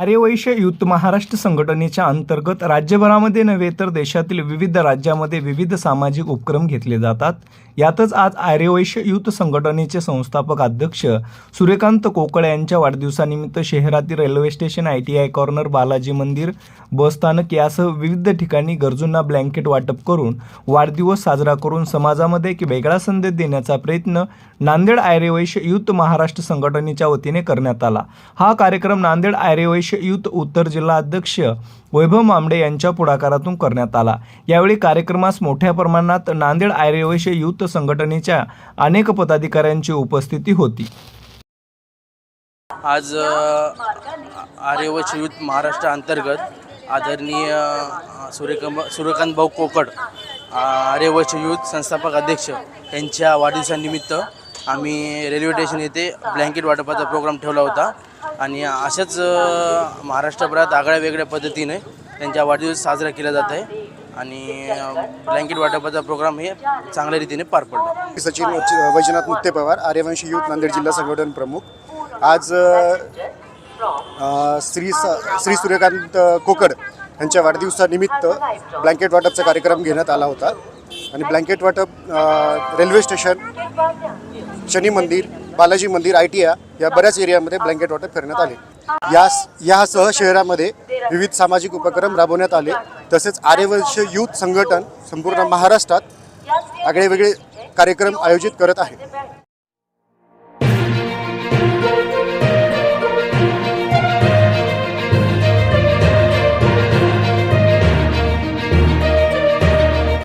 Aryavaishya youth Maharashtra संघटनेच्या अंतर्गत राज्यभरामध्ये नव्हे तर देशातील विविध राज्यामध्ये विविध सामाजिक उपक्रम घेतले जातात. यातच आज आर्यवैश्य युथ संघटनेचे संस्थापक अध्यक्ष सूर्यकांत कोकळ यांच्या वाढदिवसानिमित्त शहरातील railway station I T I corner Balaji मंदिर बसस्थानक यासह विविध ठिकाणी गरजूंना ब्लँकेट वाटप करून वाढदिवस साजरा करून समाजामध्ये एक वेगळा संदेश देण्याचा प्रयत्न नांदेड आर्यवैश्य युथ महाराष्ट्र संघटनेच्या वतीने करण्यात आला. हा कार्यक्रम नांदेड आर्यवैश्य युथ उत्तर जिल्हा अध्यक्ष वैभव मामडे यांच्या पुढाकारातून करण्यात आला. यावेळी कार्यक्रमास मोठ्या प्रमाणात नांदेड आर्यवैश्य युथ संघटनेच्या अनेक पदाधिकाऱ्यांची उपस्थिती होती. आज आर्यवच युथ महाराष्ट्र अंतर्गत आदरणीय सूर्यकम सूर्यकांत सूर्यकांत भाऊ कोकड आर्यवच युथ संस्थापक अध्यक्ष यांच्या वाढदिवसानिमित्त आम्ही रेल्वे स्टेशन येथे ब्लँकेट वाटपाचा प्रोग्राम ठेवला होता. आणि अशाच महाराष्ट्रभरात आगळ्या वेगळ्या पद्धतीने त्यांच्या वाढदिवस साजरा केला जात आहे. आणि ब्लँकेट वाटपाचा प्रोग्राम हे चांगल्या रीतीने पार पडला. सचिन वच- वैजनाथ मुत्ते पवार आर्यवंशी युथ नांदेड जिल्हा संघटन प्रमुख. आज श्री स- श्री सूर्यकांत कोकड यांच्या वाढदिवसानिमित्त ब्लँकेट वाटपचा कार्यक्रम घेण्यात आला होता. आणि ब्लँकेट वाटप रेल्वे स्टेशन शनी मंदिर बालाजी मंदिर आय टी या बऱ्याच एरियामध्ये ब्लँकेट वाटप करण्यात आले. यास यासह शहरामध्ये विविध सामाजिक उपक्रम राबवण्यात आले. तसेच आर्यवंश यूथ संघटन संपूर्ण महाराष्ट्रात आगळेवेगळे कार्यक्रम आयोजित करत आहे.